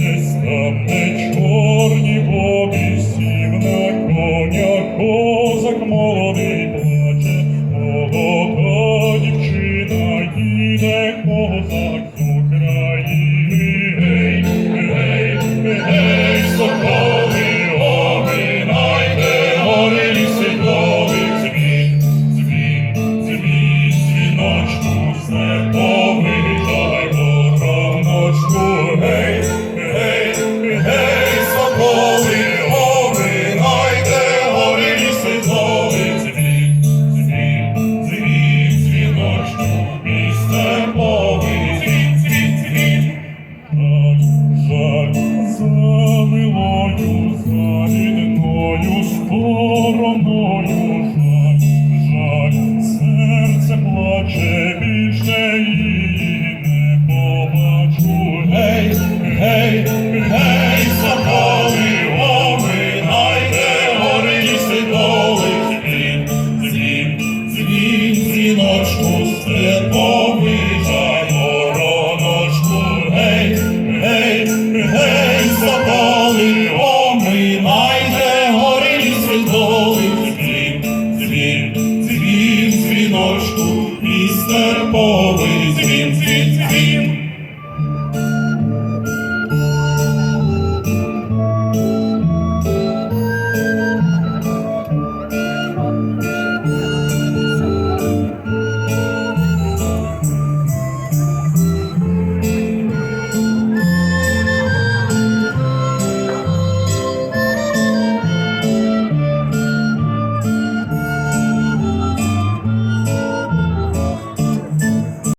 десь там, де чорні обіс. Завідною стороною жаль, жаль, серце плаче, більше її не побачу. Гей, гей, мови дзвін, дзвін, дзвін.